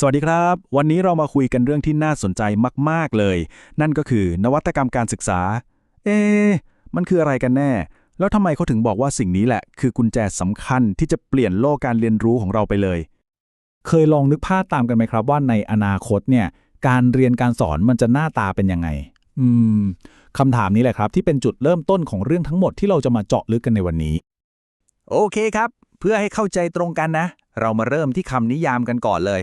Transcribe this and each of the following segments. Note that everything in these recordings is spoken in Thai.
สวัสดีครับ วันนี้เรามาคุยกันเรื่องที่น่าสนใจมาก ๆ เลย นั่นก็คือนวัตกรรมการศึกษา เอ๊มันคืออะไรกันแน่ แล้วทำไมเขาถึงบอกว่าสิ่งนี้แหละ คือกุญแจสำคัญที่จะเปลี่ยนโลกการเรียนรู้ของเราไปเลย เคยลองนึกภาพตามกันไหมครับว่าในอนาคตเนี่ย การเรียนการสอนมันจะหน้าตาเป็นยังไง อืมคำถามนี้แหละครับ ที่เป็นจุดเริ่มต้นของเรื่องทั้งหมดที่เราจะมาเจาะลึกกันในวันนี้ โอเคครับ เพื่อให้เข้าใจตรงกันนะ เรามาเริ่มที่คำนิยามกันก่อนเลย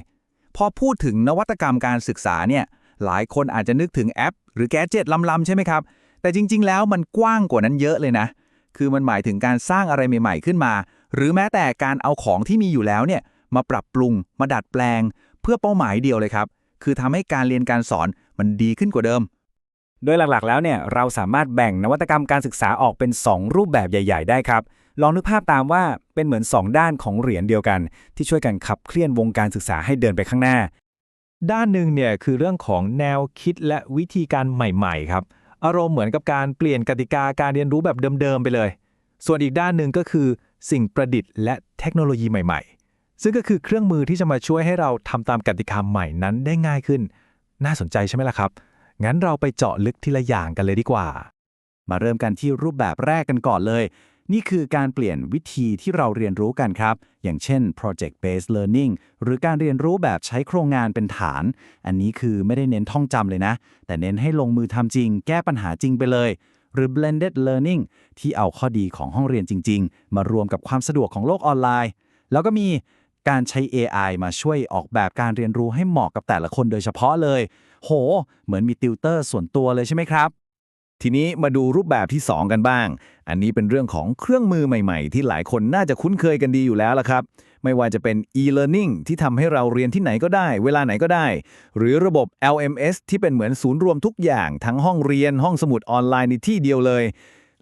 พอพูดถึงนวัตกรรมการศึกษาเนี่ยหลายคนอาจจะนึกถึงแอป หรือแกจ็ตล้ำๆใช่ไหมครับ แต่จริง ๆ แล้วมันกว้างกว่านั้นเยอะเลยนะ คือมันหมายถึงการสร้างอะไรใหม่ ๆ ขึ้นมา หรือแม้แต่การเอาของที่มีอยู่แล้วเนี่ยมาปรับปรุง มาดัดแปลง เพื่อเป้าหมายเดียวเลยครับ คือทำให้การเรียนการสอนมันดีขึ้นกว่าเดิม โดยหลักๆ แล้วเนี่ยเราสามารถแบ่งนวัตกรรมการศึกษาออกเป็น 2 รูปแบบใหญ่ ๆ ได้ครับ ลองนึกภาพตามว่าเป็นเหมือน 2 ด้านของเหรียญเดียวกัน ที่ช่วยกันขับเคลื่อนวงการศึกษาให้เดินไปข้างหน้า ด้านหนึ่งเนี่ยคือเรื่องของแนวคิดและวิธีการใหม่ๆ ครับ อารมณ์เหมือนกับการเปลี่ยนกติกาการเรียนรู้แบบเดิมๆไปเลย ส่วนอีกด้านหนึ่งก็คือ สิ่งประดิษฐ์และเทคโนโลยีใหม่ ๆ ซึ่งก็คือเครื่องมือที่จะมาช่วยให้เราทำตามกติกาใหม่นั้นได้ง่ายขึ้น น่าสนใจใช่ไหมล่ะครับ งั้นเราไปเจาะลึกทีละอย่างกันเลยดีกว่า มาเริ่มกันที่รูปแบบแรกกันก่อนเลย นี่คือการเปลี่ยนวิธีที่เราเรียนรู้กันครับ อย่างเช่น project based learning หรือการเรียนรู้แบบใช้โครงงานเป็นฐาน อันนี้คือไม่ได้เน้นท่องจำเลยนะ แต่เน้นให้ลงมือทำจริง แก้ปัญหาจริงไปเลย หรือ blended learning ที่เอาข้อดีของห้องเรียนจริง ๆ มารวมกับความสะดวกของโลกออนไลน์ แล้วก็มีการใช้ AI มาช่วยออกแบบการเรียนรู้ให้เหมาะกับแต่ละคนโดยเฉพาะเลย โห เหมือนมีติวเตอร์ส่วนตัวเลยใช่ไหมครับ ทีนี้มาดูรูปแบบที่ 2 กันบ้าง อันนี้เป็นเรื่องของเครื่องมือใหม่ๆ ที่หลายคนน่าจะคุ้นเคยกันดีอยู่แล้วละครับ ไม่ว่าจะเป็น e-learning ที่ทำให้เราเรียนที่ไหนก็ได้ เวลาไหนก็ได้ หรือระบบ LMS ที่เป็นเหมือนศูนย์รวมทุกอย่าง ทั้งห้องเรียน ห้องสมุดออนไลน์ในที่เดียวเลย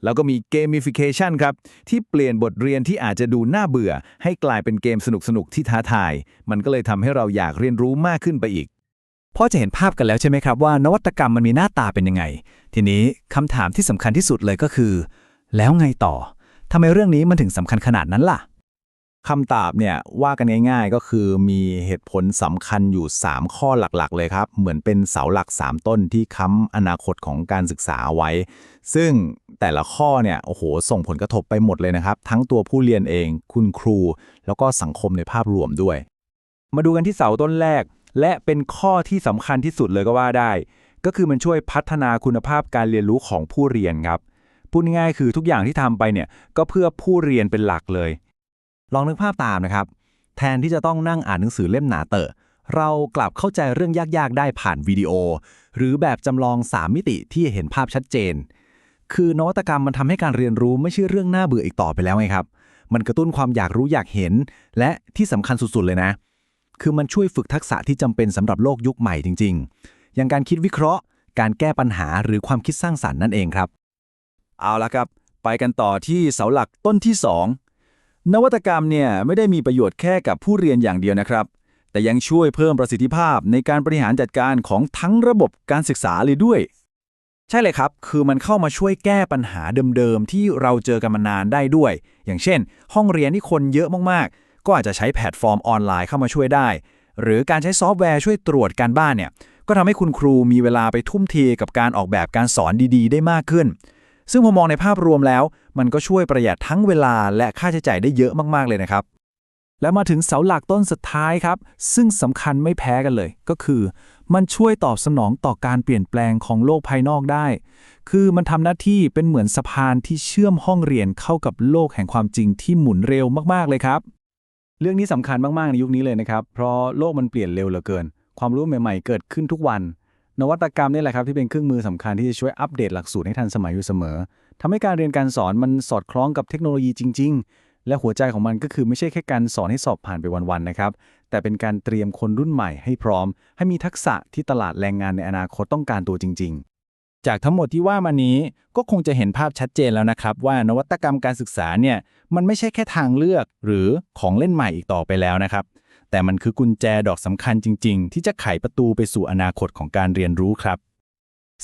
แล้วก็มี gamification ครับ ที่เปลี่ยนบทเรียนที่อาจจะดูน่าเบื่อ ให้กลายเป็นเกมสนุกๆที่ท้าทาย มันก็เลยทำให้เราอยากเรียนรู้มากขึ้นไปอีก พอจะเห็นภาพกันแล้วใช่ไหมครับว่านวัตกรรมมันมีหน้าตาเป็นยังไง ทีนี้คำถามที่สำคัญที่สุดเลยก็คือ แล้วไงต่อทำไมเรื่องนี้มันถึงสำคัญขนาดนั้นล่ะคำตอบเนี่ยว่ากันง่าย ๆ ก็คือมีเหตุผลสำคัญอยู่ 3 ข้อหลักๆ เลยครับ เหมือนเป็นเสาหลัก 3 ต้นที่ค้ำอนาคตของการศึกษาไว้ ซึ่งแต่ละข้อเนี่ยโอ้โหส่งผลกระทบไปหมดเลยนะครับ ทั้งตัวผู้เรียนเอง คุณครู แล้วก็สังคมในภาพรวมด้วย มาดูกันที่เสาต้นแรก และเป็นข้อที่สำคัญที่สุดเลยก็ว่าได้ ก็คือมันช่วยพัฒนาคุณภาพการเรียนรู้ของผู้เรียนครับ พูดง่ายๆคือทุกอย่างที่ทำไปเนี่ยก็เพื่อผู้เรียนเป็นหลักเลย ลองนึกภาพตามนะครับ แทนที่จะต้องนั่งอ่านหนังสือเล่มหนาเตอะเรากลับเข้าใจเรื่องยากๆ ได้ผ่านวิดีโอ หรือแบบจำลอง 3 มิติที่เห็นภาพชัดเจน คือนวัตกรรมมันทำให้การเรียนรู้ไม่ใช่เรื่องน่าเบื่ออีกต่อไปแล้วไงครับ มันกระตุ้นความอยากรู้อยากเห็น และที่สำคัญสุดๆเลยนะ คือมันช่วยฝึกทักษะที่จำเป็นสำหรับโลกยุคใหม่จริง ๆ อย่างการคิดวิเคราะห์ การแก้ปัญหาหรือความคิดสร้างสรรค์นั่นเองครับ เอาละครับ ไปกันต่อที่เสาหลักต้นที่ 2 นวัตกรรมเนี่ยไม่ได้มีประโยชน์แค่กับผู้เรียนอย่างเดียวนะครับ แต่ยังช่วยเพิ่มประสิทธิภาพในการบริหารจัดการของทั้งระบบการศึกษาเลยด้วย ใช่เลยครับ คือมันเข้ามาช่วยแก้ปัญหาเดิมๆที่เราเจอกันมานานได้ด้วย อย่างเช่น ห้องเรียนที่คนเยอะมากๆ ก็อาจจะใช้แพลตฟอร์มออนไลน์เข้ามาช่วยได้ หรือการใช้ซอฟต์แวร์ช่วยตรวจการบ้านเนี่ยก็ทำให้คุณครูมีเวลาไปทุ่มเทกับการออกแบบการสอนดีๆ ได้มากขึ้น ซึ่งพอมองในภาพรวมแล้ว มันก็ช่วยประหยัดทั้งเวลาและค่าใช้จ่ายได้เยอะมากๆเลยนะครับ แล้วมาถึงเสาหลักต้นสุดท้ายครับ ซึ่งสำคัญไม่แพ้กันเลย ก็คือ มันช่วยตอบสนองต่อการเปลี่ยนแปลงของโลกภายนอกได้ คือมันทำหน้าที่เป็นเหมือนสะพานที่เชื่อมห้องเรียนเข้ากับโลกแห่งความจริงที่หมุนเร็วมากๆเลยครับ เรื่องนี้สำคัญมากๆในยุคนี้เลยนะครับ เพราะโลกมันเปลี่ยนเร็วเหลือเกิน ความรู้ใหม่ๆ เกิดขึ้นทุกวัน นวัตกรรมนี่แหละครับที่เป็นเครื่องมือสำคัญที่จะช่วยอัปเดตหลักสูตรให้ทันสมัยอยู่เสมอทำให้การเรียนการสอนมันสอดคล้องกับเทคโนโลยีจริง ๆ และหัวใจของมันก็คือไม่ใช่แค่การสอนให้สอบผ่านไปวันๆนะครับ แต่เป็นการเตรียมคนรุ่นใหม่ให้พร้อม ให้มีทักษะที่ตลาดแรงงานในอนาคตต้องการตัวจริง ๆ จากทั้งหมดที่ว่ามานี้ก็คงจะเห็นภาพชัดเจนแล้วนะครับ ว่านวัตกรรมการศึกษาเนี่ยมันไม่ใช่แค่ทางเลือกหรือของเล่นใหม่อีกต่อไปแล้วนะครับ แต่มันคือกุญแจดอกสำคัญจริง ๆ ที่จะไขประตูไปสู่อนาคตของการเรียนรู้ครับ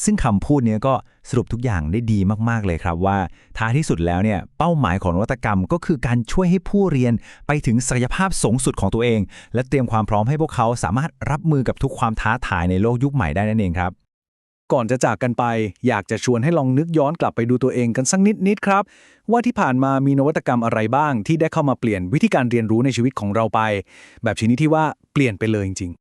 ซึ่งคำพูดเนี้ยก็สรุปทุกอย่างได้ดีมากๆเลยครับว่าท้ายที่สุดแล้วเนี่ยเป้าหมายของนวัตกรรมก็คือการช่วยให้ผู้เรียนไปถึงศักยภาพสูงสุดของตัวเอง และเตรียมความพร้อมให้พวกเขาสามารถรับมือกับทุกความท้าทายในโลกยุคใหม่ได้นั่นเองครับ ก่อนจะจากกันไป อยากจะชวนให้ลองนึกย้อนกลับไปดูตัวเองกันสักนิดนิดครับ ว่าที่ผ่านมามีนวัตกรรมอะไรบ้าง ที่ได้เข้ามาเปลี่ยนวิธีการเรียนรู้ในชีวิตของเราไป แบบชนิดที่ว่าเปลี่ยนไปเลยจริง